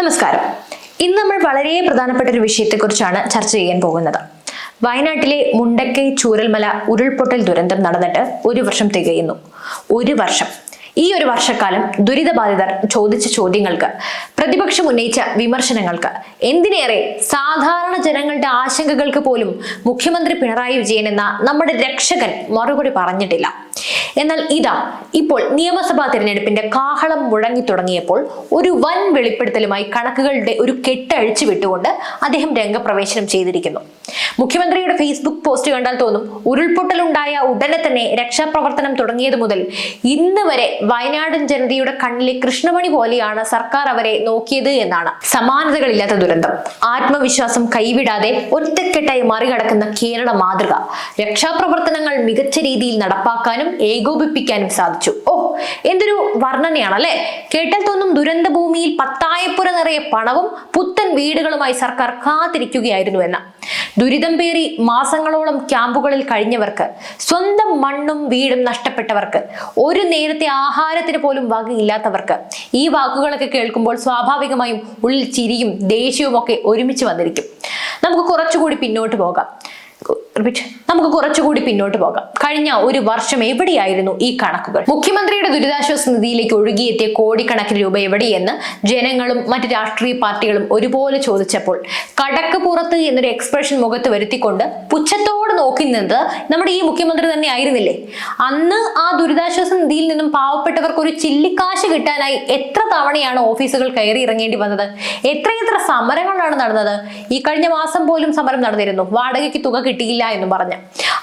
നമസ്കാരം. ഇന്ന് നമ്മൾ വളരെ പ്രധാനപ്പെട്ട ഒരു വിഷയത്തെക്കുറിച്ചാണ് ചർച്ച ചെയ്യാൻ പോകുന്നത്. വയനാട്ടിലെ മുണ്ടക്കൈ ചൂരൽമല ഉരുൾപൊട്ടൽ ദുരന്തം നടന്നിട്ട് ഒരു വർഷം തികയുന്നു. ഒരു വർഷം. ഈ ഒരു വർഷക്കാലം ദുരിതബാധിതർ ചോദിച്ച ചോദ്യങ്ങൾക്ക് പ്രതിപക്ഷം ഉന്നയിച്ച വിമർശനങ്ങൾക്ക് എന്തിനേറെ സാധാരണ ജനങ്ങളുടെ ആശങ്കകൾക്ക് പോലും മുഖ്യമന്ത്രി പിണറായി വിജയൻ എന്ന നമ്മുടെ രക്ഷകൻ മറുപടി പറഞ്ഞിട്ടില്ല. എന്നാൽ ഇതാ ഇപ്പോൾ നിയമസഭാ തിരഞ്ഞെടുപ്പിന്റെ കാഹളം മുഴങ്ങി തുടങ്ങിയപ്പോൾ ഒരു വൻ വെളിപ്പെടുത്തലുമായി കണക്കുകളുടെ ഒരു കെട്ടഴിച്ചു വിട്ടുകൊണ്ട് അദ്ദേഹം രംഗപ്രവേശനം ചെയ്തിരിക്കുന്നു. മുഖ്യമന്ത്രിയുടെ ഫേസ്ബുക്ക് പോസ്റ്റ് കണ്ടാൽ തോന്നും ഉരുൾപൊട്ടലുണ്ടായ ഉടനെ തന്നെ രക്ഷാപ്രവർത്തനം തുടങ്ങിയത് മുതൽ ഇന്ന് വരെ വയനാടൻ ജനതയുടെ കണ്ണിലെ കൃഷ്ണമണി പോലെയാണ് സർക്കാർ അവരെ നോക്കിയത് എന്നാണ് സമാനതകളില്ലാത്ത ദുരന്തം. ആത്മവിശ്വാസം കൈവിടാതെ ഒറ്റക്കെട്ടായി മറികടക്കുന്ന കേരള മാതൃക. രക്ഷാപ്രവർത്തനങ്ങൾ മികച്ച രീതിയിൽ നടപ്പാക്കാനും ഏകോപിപ്പിക്കാനും സാധിച്ചു. ഓ എന്തൊരു വർണനയാണ് അല്ലെ? കേട്ടാൽ തോന്നും ദുരന്ത ഭൂമിയിൽ പത്തായപ്പുര നിറയെ പണവും പുത്തൻ വീടുകളുമായി സർക്കാർ കാത്തിരിക്കുകയായിരുന്നു എന്ന. ദുരിതം പേറി മാസങ്ങളോളം ക്യാമ്പുകളിൽ കഴിഞ്ഞവർക്ക് സ്വന്തം മണ്ണും വീടും നഷ്ടപ്പെട്ടവർക്ക് ഒരു നേരത്തെ ആഹാരത്തിന് പോലും വകയില്ലാത്തവർക്ക് ഈ വാക്കുകളൊക്കെ കേൾക്കുമ്പോൾ സ്വാഭാവികമായും ഉള്ളിൽ ചിരിയും ദേഷ്യവും ഒക്കെ ഒരുമിച്ച് വന്നിരിക്കും. നമുക്ക് കുറച്ചുകൂടി പിന്നോട്ട് പോകാം. നമുക്ക് കുറച്ചുകൂടി പിന്നോട്ട് പോകാം. കഴിഞ്ഞ ഒരു വർഷം എവിടെയായിരുന്നു ഈ കണക്കുകൾ? മുഖ്യമന്ത്രിയുടെ ദുരിതാശ്വാസ നിധിയിലേക്ക് ഒഴുകിയെത്തിയ കോടിക്കണക്കിന് രൂപ എവിടെയെന്ന് ജനങ്ങളും മറ്റ് രാഷ്ട്രീയ പാർട്ടികളും ഒരുപോലെ ചോദിച്ചപ്പോൾ കടക്ക് പുറത്ത് എന്നൊരു എക്സ്പ്രഷൻ മുഖത്ത് വരുത്തിക്കൊണ്ട് പുച്ഛത്തോട് നോക്കി നിന്നത് നമ്മുടെ ഈ മുഖ്യമന്ത്രി തന്നെ ആയിരുന്നില്ലേ? അന്ന് ആ ദുരിതാശ്വാസ നിധിയിൽ നിന്നും പാവപ്പെട്ടവർക്ക് ഒരു ചില്ലിക്കാശ് കിട്ടാനായി എത്ര തവണയാണ് ഓഫീസുകൾ കയറി ഇറങ്ങേണ്ടി വന്നത്? എത്രയെത്ര സമരങ്ങളാണ് നടന്നത്? ഈ കഴിഞ്ഞ മാസം പോലും സമരം നടന്നിരുന്നു. വാടകയ്ക്ക് തുക കിട്ടിയില്ല എന്ന് പറഞ്ഞ്.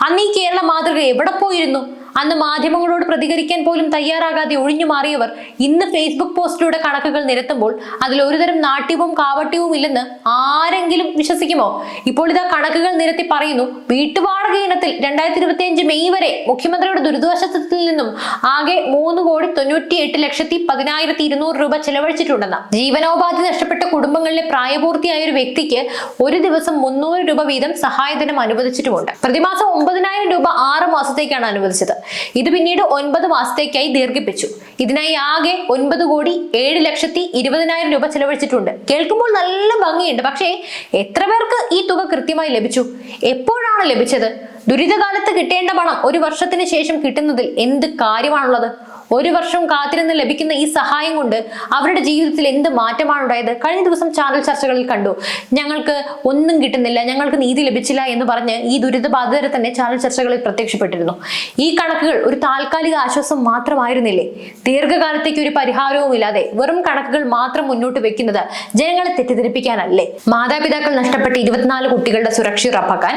അന്ന് ഈ കേരള മാതൃക എവിടെ പോയിരുന്നു? അന്ന് മാധ്യമങ്ങളോട് പ്രതികരിക്കാൻ പോലും തയ്യാറാകാതെ ഒഴിഞ്ഞു മാറിയവർ ഇന്ന് ഫേസ്ബുക്ക് പോസ്റ്റിലൂടെ കണക്കുകൾ നിരത്തുമ്പോൾ അതിൽ ഒരുതരം നാട്യവും കാവട്യവും ഇല്ലെന്ന് ആരെങ്കിലും വിശ്വസിക്കുമോ? ഇപ്പോൾ ഇതാ കണക്കുകൾ നിരത്തി പറയുന്നു വീട്ടുവാടക ഇനത്തിൽ രണ്ടായിരത്തി ഇരുപത്തി അഞ്ച് മെയ് വരെ മുഖ്യമന്ത്രിയുടെ ദുരിതാശ്വാസത്തിൽ നിന്നും ആകെ മൂന്ന് കോടി തൊണ്ണൂറ്റി എട്ട് ലക്ഷത്തി പതിനായിരത്തി ഇരുന്നൂറ് രൂപ ചെലവഴിച്ചിട്ടുണ്ടെന്ന്. ജീവനോപാധി നഷ്ടപ്പെട്ട കുടുംബങ്ങളിലെ പ്രായപൂർത്തിയായ ഒരു വ്യക്തിക്ക് ഒരു ദിവസം മുന്നൂറ് രൂപ വീതം സഹായധനം അനുവദിച്ചിട്ടുമുണ്ട്. പ്രതിമാസം ഒമ്പതിനായിരം രൂപ ആറ് മാസത്തേക്കാണ് അനുവദിച്ചത്. ഇത് പിന്നീട് ഒൻപത് മാസത്തേക്കായി ദീർഘിപ്പിച്ചു. ഇതിനായി ആകെ ഒൻപത് കോടി ഏഴ് ലക്ഷത്തി ഇരുപതിനായിരം രൂപ ചെലവഴിച്ചിട്ടുണ്ട്. കേൾക്കുമ്പോൾ നല്ല ഭംഗിയുണ്ട്. പക്ഷേ എത്ര പേർക്ക് ഈ തുക കൃത്യമായി ലഭിച്ചു? എപ്പോഴാണ് ലഭിച്ചത്? ദുരിതകാലത്ത് കിട്ടേണ്ട പണം ഒരു വർഷത്തിന് ശേഷം കിട്ടുന്നതിൽ എന്ത് കാര്യമാണുള്ളത്? ഒരു വർഷം കാത്തിരുന്ന് ലഭിക്കുന്ന ഈ സഹായം കൊണ്ട് അവരുടെ ജീവിതത്തിൽ എന്ത് മാറ്റമാണ് ഉണ്ടായത്? കഴിഞ്ഞ ദിവസം ചാനൽ ചർച്ചകളിൽ കണ്ടു. ഞങ്ങൾക്ക് ഒന്നും കിട്ടുന്നില്ല ഞങ്ങൾക്ക് നീതി ലഭിച്ചില്ല എന്ന് പറഞ്ഞ് ഈ ദുരിതബാധിതരെ തന്നെ ചാനൽ ചർച്ചകളിൽ പ്രത്യക്ഷപ്പെട്ടിരുന്നു. ഈ കണക്കുകൾ ഒരു താൽക്കാലിക ആശ്വാസം മാത്രമായിരുന്നില്ലേ? ദീർഘകാലത്തേക്ക് ഒരു പരിഹാരവും ഇല്ലാതെ വെറും കണക്കുകൾ മാത്രം മുന്നോട്ട് വെക്കുന്നത് ജനങ്ങളെ തെറ്റിദ്ധരിപ്പിക്കാനല്ലേ? മാതാപിതാക്കൾ നഷ്ടപ്പെട്ട ഇരുപത്തിനാല് കുട്ടികളുടെ സുരക്ഷ ഉറപ്പാക്കാൻ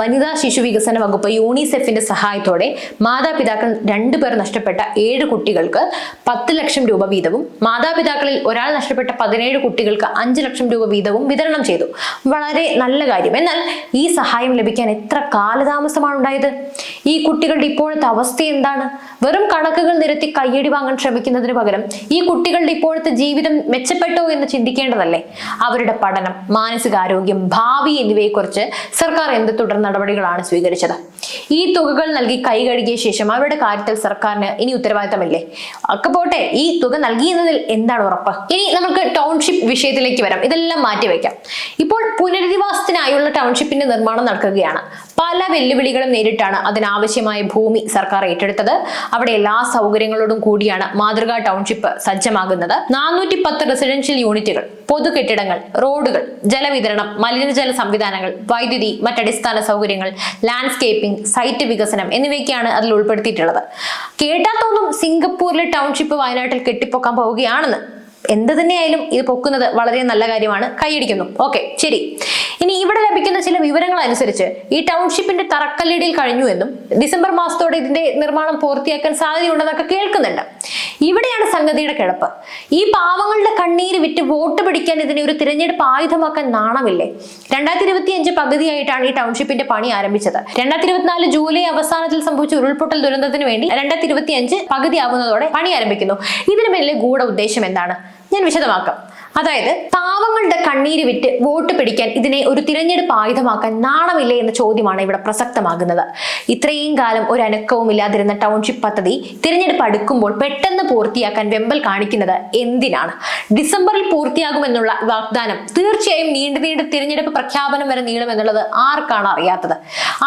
വനിതാ ശിശു വികസന വകുപ്പ് യൂണിസെഫിന്റെ സഹായത്തോടെ മാതാപിതാക്കൾ രണ്ടുപേർ നഷ്ടപ്പെട്ട ഏഴ് കുട്ടികൾക്ക് പത്ത് ലക്ഷം രൂപ വീതവും മാതാപിതാക്കളിൽ ഒരാൾ നഷ്ടപ്പെട്ട പതിനേഴ് കുട്ടികൾക്ക് അഞ്ച് ലക്ഷം രൂപ വീതവും വിതരണം ചെയ്തു. വളരെ നല്ല കാര്യം. എന്നാൽ ഈ സഹായം ലഭിക്കാൻ എത്ര കാലതാമസമാണ് ഉണ്ടായത് ഈ കുട്ടികളുടെ ഇപ്പോഴത്തെ അവസ്ഥ എന്താണ്? വെറും കണക്കുകൾ നിരത്തി കയ്യടി വാങ്ങാൻ ശ്രമിക്കുന്നതിന് പകരം ഈ കുട്ടികളുടെ ഇപ്പോഴത്തെ ജീവിതം മെച്ചപ്പെട്ടോ എന്ന് ചിന്തിക്കേണ്ടതല്ലേ? അവരുടെ പഠനം മാനസികാരോഗ്യം ഭാവി എന്നിവയെക്കുറിച്ച് സർക്കാർ എന്ത് തുടർ നടപടികളാണ് സ്വീകരിച്ചത്? ഈ തുകകൾ നൽകി കൈ കഴുകിയ ശേഷം അവരുടെ കാര്യത്തിൽ സർക്കാരിന് ഇനി ഉത്തരവാദിത്തമില്ലേ? ഒക്കെ പോട്ടെ ഈ തുക നൽകിയെന്നതിൽ എന്താണ് ഉറപ്പ്? ഇനി നമുക്ക് ടൗൺഷിപ്പ് വിഷയത്തിലേക്ക് വരാം. ഇതെല്ലാം മാറ്റിവെക്കാം. ഇപ്പോൾ പുനരധിവാസത്തിനായുള്ള ടൗൺഷിപ്പിന്റെ നിർമ്മാണം നടക്കുകയാണ്. പല വെല്ലുവിളികളും നേരിട്ടാണ് അതിനാവശ്യമായ ഭൂമി സർക്കാർ ഏറ്റെടുത്തത്. അവിടെ എല്ലാ സൗകര്യങ്ങളോടും കൂടിയാണ് മാതൃകാ ടൗൺഷിപ്പ് സജ്ജമാകുന്നത്. നാനൂറ്റി പത്ത് റെസിഡൻഷ്യൽ യൂണിറ്റുകൾ പൊതു കെട്ടിടങ്ങൾ റോഡുകൾ ജലവിതരണം മലിനജല സംവിധാനങ്ങൾ വൈദ്യുതി മറ്റടിസ്ഥാന സൗകര്യങ്ങൾ ലാൻഡ്സ്കേപ്പിംഗ് സൈറ്റ് വികസനം എന്നിവയൊക്കെയാണ് അതിൽ ഉൾപ്പെടുത്തിയിട്ടുള്ളത്. കേട്ടാൽ തോന്നും സിംഗപ്പൂരിലെ ടൗൺഷിപ്പ് വയനാട്ടിൽ കെട്ടിപ്പൊക്കാൻ പോവുകയാണെന്ന്. എന്ത് തന്നെയായാലും ഇത് പൊക്കുന്നത് വളരെ നല്ല കാര്യമാണ്. കൈയടിക്കുന്നു. ഓക്കെ ശരി. ഇവിടെ ലഭിക്കുന്ന ചില വിവരങ്ങൾ അനുസരിച്ച് ഈ ടൗൺഷിപ്പിന്റെ തറക്കല്ലിടിയിൽ കഴിഞ്ഞു എന്നും ഡിസംബർ മാസത്തോടെ ഇതിന്റെ നിർമ്മാണം പൂർത്തിയാക്കാൻ സാധ്യതയുണ്ടെന്നൊക്കെ കേൾക്കുന്നുണ്ട്. ഇവിടെയാണ് സംഗതിയുടെ കിടപ്പ്. ഈ പാവങ്ങളുടെ കണ്ണീര് വിറ്റ് വോട്ട് പിടിക്കാൻ ഇതിനെ ഒരു തിരഞ്ഞെടുപ്പ് ആയുധമാക്കാൻ നാണമില്ലേ? രണ്ടായിരത്തി ഇരുപത്തി അഞ്ച് പകുതിയായിട്ടാണ് ഈ ടൗൺഷിപ്പിന്റെ പണി ആരംഭിച്ചത്. രണ്ടായിരത്തി ഇരുപത്തിനാല് ജൂലൈ അവസാനത്തിൽ സംഭവിച്ച ഉരുൾപൊട്ടൽ ദുരന്തത്തിന് വേണ്ടി രണ്ടായിരത്തി ഇരുപത്തി അഞ്ച് പകുതിയാവുന്നതോടെ പണി ആരംഭിക്കുന്നു. ഇതിന് പിന്നിലെ ഗൂഢ ഉദ്ദേശം എന്താണ്? ഞാൻ വിശദമാക്കാം. അതായത് പാവങ്ങളുടെ കണ്ണീര് വിറ്റ് വോട്ട് പിടിക്കാൻ ഇതിനെ ഒരു തിരഞ്ഞെടുപ്പ് ആയുധമാക്കാൻ നാണമില്ലേ എന്ന ചോദ്യമാണ് ഇവിടെ പ്രസക്തമാകുന്നത്. ഇത്രയും കാലം ഒരു അനക്കവും ഇല്ലാതിരുന്ന ടൗൺഷിപ്പ് പദ്ധതി തിരഞ്ഞെടുപ്പ് അടുക്കുമ്പോൾ പെട്ടെന്ന് പൂർത്തിയാക്കാൻ വെമ്പൽ കാണിക്കുന്നത് എന്തിനാണ്? ഡിസംബറിൽ പൂർത്തിയാകുമെന്നുള്ള വാഗ്ദാനം തീർച്ചയായും നീണ്ടു നീണ്ട് തിരഞ്ഞെടുപ്പ് പ്രഖ്യാപനം വരെ നീളുമെന്നുള്ളത് ആർക്കാണ് അറിയാത്തത്?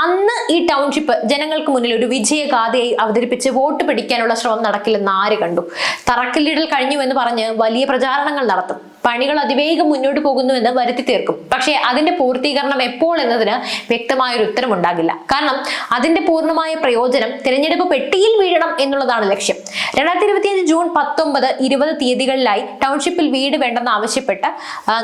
അന്ന് ഈ ടൗൺഷിപ്പ് ജനങ്ങൾക്ക് മുന്നിൽ ഒരു വിജയഗാഥയായി അവതരിപ്പിച്ച് വോട്ട് പിടിക്കാനുള്ള ശ്രമം നടക്കില്ലെന്ന് ആര് കണ്ടു? തറക്കല്ലിടൽ കഴിഞ്ഞു എന്ന് പറഞ്ഞ് വലിയ പ്രചാരണങ്ങൾ നടത്തും. പണികൾ അതിവേഗം മുന്നോട്ട് പോകുന്നുവെന്ന് വരുത്തി തീർക്കും. പക്ഷേ അതിന്റെ പൂർത്തീകരണം എപ്പോൾ എന്നതിന് വ്യക്തമായ ഒരു ഉത്തരമുണ്ടാകില്ല. കാരണം അതിന്റെ പൂർണമായ പ്രയോജനം തിരഞ്ഞെടുപ്പ് പെട്ടിയിൽ വീഴണം എന്നുള്ളതാണ് ലക്ഷ്യം. രണ്ടായിരത്തി ഇരുപത്തിയഞ്ച് ജൂൺ പത്തൊമ്പത് ഇരുപത് തീയതികളിലായി ടൗൺഷിപ്പിൽ വീട് വേണ്ടെന്ന് ആവശ്യപ്പെട്ട്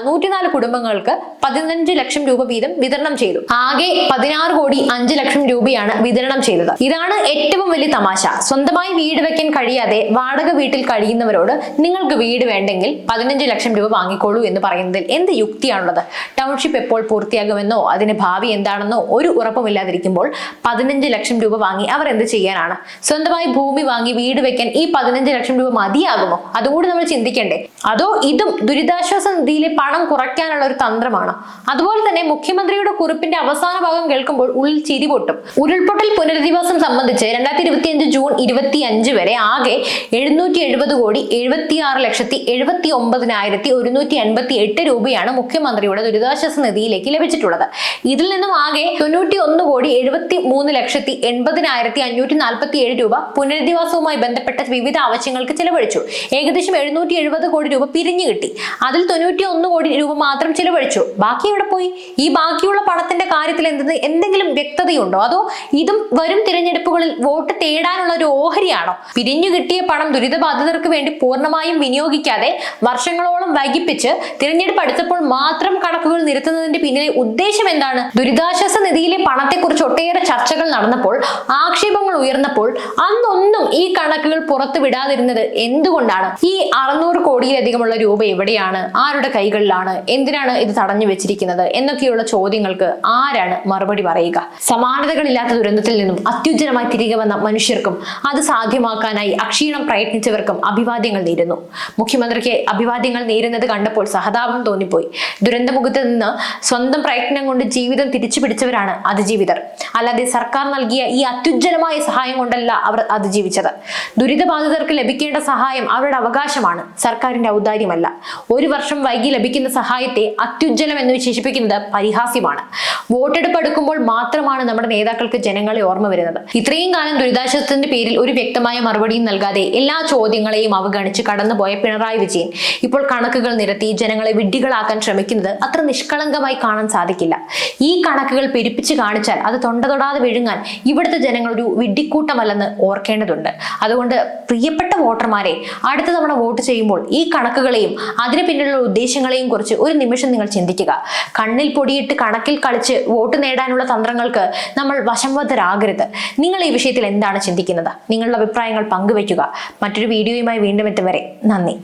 നൂറ്റിനാല് കുടുംബങ്ങൾക്ക് പതിനഞ്ച് ലക്ഷം രൂപ വീതം വിതരണം ചെയ്തു. ആകെ പതിനാറ് കോടി അഞ്ച് ലക്ഷം രൂപയാണ് വിതരണം ചെയ്തത്. ഇതാണ് ഏറ്റവും വലിയ തമാശ. സ്വന്തമായി വീട് വെക്കാൻ കഴിയാതെ വാടക വീട്ടിൽ കഴിയുന്നവരോട് നിങ്ങൾക്ക് വീട് വേണ്ടെങ്കിൽ പതിനഞ്ച് ലക്ഷം രൂപ വാങ്ങിക്കോളൂ എന്ന് പറയുന്നതിൽ എന്ത് യുക്തിയാണുള്ളത്? ടൗൺഷിപ്പ് എപ്പോൾ പൂർത്തിയാകുമെന്നോ അതിന് ഭാവി എന്താണെന്നോ ഒരു ഉറപ്പുമില്ലാതിരിക്കുമ്പോൾ പതിനഞ്ച് ലക്ഷം രൂപ വാങ്ങി അവർ എന്ത് ചെയ്യാനാണ്? സ്വന്തമായി ഭൂമി വാങ്ങി വീട് വെക്കാൻ ഈ പതിനഞ്ച് ലക്ഷം രൂപ മതിയാകുമോ? അതുകൂടി നമ്മൾ ചിന്തിക്കണ്ടേ. അതോ ഇതും ദുരിതാശ്വാസ നിധിയിലെ പണം കുറയ്ക്കാനുള്ള ഒരു തന്ത്രമാണ്. അതുപോലെ തന്നെ മുഖ്യമന്ത്രിയുടെ കുറിപ്പിന്റെ അവസാന ഭാഗം കേൾക്കുമ്പോൾ ഉള്ളിൽ ചിരി പൊട്ടും. ഉരുൾപൊട്ടൽ പുനരധിവാസം സംബന്ധിച്ച് രണ്ടായിരത്തി ഇരുപത്തിയഞ്ച് ജൂൺ ഇരുപത്തി അഞ്ച് വരെ ആകെ എഴുന്നൂറ്റി എഴുപത് കോടി എഴുപത്തി ആറ് ലക്ഷത്തി എഴുപത്തി ഒമ്പതിനായിരത്തി ഒരുന്നൂറ്റി എൺപത്തി എട്ട് രൂപയാണ് മുഖ്യമന്ത്രിയുടെ ദുരിതാശ്വാസ നിധിയിലേക്ക് ലഭിച്ചിട്ടുള്ളത്. ഇതിൽ നിന്നും ആകെ തൊണ്ണൂറ്റി ഒന്ന് കോടി എഴുപത്തി മൂന്ന് ലക്ഷത്തി എൺപതിനായിരത്തി അഞ്ഞൂറ്റി നാൽപ്പത്തി ഏഴ് രൂപ പുനരധിവാസവുമായി ബന്ധപ്പെട്ട വിവിധ ആവശ്യങ്ങൾക്ക് ചിലവഴിച്ചു. ഏകദേശം എഴുന്നൂറ്റി എഴുപത് കോടി രൂപ പിരിഞ്ഞു കിട്ടി. അതിൽ തൊണ്ണൂറ്റി ഒന്ന് കോടി രൂപ മാത്രം ചിലവഴിച്ചു. ബാക്കി എവിടെ പോയി? ഈ ബാക്കിയുള്ള പണത്തിന്റെ കാര്യത്തിൽ എന്ത് എന്തെങ്കിലും വ്യക്തതയുണ്ടോ? അതോ ഇതും വരും തിരഞ്ഞെടുപ്പുകളിൽ വോട്ട് തേടാനുള്ള ഒരു ഓഹരിയാണോ? പിരിഞ്ഞു കിട്ടിയ പണം ദുരിതബാധിതർക്ക് വേണ്ടി പൂർണമായും വിനിയോഗിക്കാതെ വർഷങ്ങളോളം വൈകിപ്പിച്ച് തിരഞ്ഞെടുപ്പ് അടുത്തപ്പോൾ മാത്രം കണക്കുകൾ നിരത്തുന്നതിന്റെ പിന്നിലെ ഉദ്ദേശം എന്താണ്? ദുരിതാശ്വാസ നിധിയിലെ പണത്തെക്കുറിച്ച് ഒട്ടേറെ ചർച്ചകൾ നടന്നപ്പോൾ ആക്ഷേപങ്ങൾ ഉയർന്നപ്പോൾ അന്നൊന്നും ഈ കണക്കുകൾ പുറത്തു വിടാതിരുന്നത് എന്തുകൊണ്ടാണ്? ഈ അറുന്നൂറ് കോടിയിലധികമുള്ള രൂപ എവിടെയാണ്? ആരുടെ കൈകളിലാണ്? എന്തിനാണ് ഇത് തടഞ്ഞു വെച്ചിരിക്കുന്നത്? എന്നൊക്കെയുള്ള ചോദ്യങ്ങൾക്ക് ആരാണ് മറുപടി പറയുക? സമാനതകളില്ലാത്ത ദുരന്തത്തിൽ നിന്നും അത്യുജ്ജനമായി തിരികെ വന്ന മനുഷ്യർക്കും അത് സാധ്യമാക്കാനായി അക്ഷീണം പ്രയത്നിച്ചവർക്കും അഭിവാദ്യങ്ങൾ നേരുന്നു. മുഖ്യമന്ത്രിക്ക് അഭിവാദ്യങ്ങൾ നേരുന്നത് കണ്ടപ്പോൾ സഹതാപം തോന്നിപ്പോയി. ദുരന്തമുഖത്ത് നിന്ന് സ്വന്തം പ്രയത്നം കൊണ്ട് ജീവിതം തിരിച്ചു പിടിച്ചവരാണ് അതിജീവിതർ. അല്ലാതെ സർക്കാർ നൽകിയ ഈ അത്യുജ്ജനമായ സഹായം കൊണ്ടല്ല അവർ അതിജീവിച്ചത്. ദുരിതബാധിതർക്ക് ലഭിക്കേണ്ട സഹായം അവരുടെ അവകാശമാണ്. സർക്കാരിന്റെ ഔദാര്യമല്ല. ഒരു വർഷം വൈകി ലഭിക്കുന്ന സഹായത്തെ അത്യുജ്ജലം എന്ന് വിശേഷിപ്പിക്കുന്നത് പരിഹാസ്യമാണ്. വോട്ടെടുപ്പ് എടുക്കുമ്പോൾ മാത്രമാണ് നമ്മുടെ നേതാക്കൾക്ക് ജനങ്ങളെ ഓർമ്മ വരുന്നത്. ഇത്രയും കാലം ദുരിതാശ്വാസത്തിന്റെ പേരിൽ ഒരു വ്യക്തമായ മറുപടിയും നൽകാതെ എല്ലാ ചോദ്യങ്ങളെയും അവഗണിച്ച് കടന്നുപോയ പിണറായി വിജയൻ ഇപ്പോൾ കണക്കുകൾ നിരത്തി ജനങ്ങളെ വിഡ്ഢികളാക്കാൻ ശ്രമിക്കുന്നത് അത്ര നിഷ്കളങ്കമായി കാണാൻ സാധിക്കില്ല. ഈ കണക്കുകൾ പെരുപ്പിച്ച് കാണിച്ചാൽ അത് തൊണ്ട തൊടാതെ വിഴുങ്ങാൻ ഇവിടുത്തെ ജനങ്ങൾ ഒരു വിഡ്ഢിക്കൂട്ടമല്ലെന്ന് ഓർക്കേണ്ടതുണ്ട്. അതുകൊണ്ട് പ്രിയപ്പെട്ട വോട്ടർമാരെ അടുത്ത തവണ വോട്ട് ചെയ്യുമ്പോൾ ഈ കണക്കുകളെയും അതിന് പിന്നിലുള്ള ഉദ്ദേശങ്ങളെയും കുറിച്ച് ഒരു നിമിഷം നിങ്ങൾ ചിന്തിക്കുക. കണ്ണിൽ പൊടിയിട്ട് കണക്കിൽ കളിച്ച് വോട്ട് നേടാനുള്ള തന്ത്രങ്ങൾക്ക് നമ്മൾ വശംവദ്ധരാകരുത് നിങ്ങൾ ഈ വിഷയത്തിൽ എന്താണ് ചിന്തിക്കുന്നത്? നിങ്ങളുടെ അഭിപ്രായങ്ങൾ പങ്കുവയ്ക്കുക. മറ്റൊരു വീഡിയോയുമായി വീണ്ടും എത്തും വരെ നന്ദി.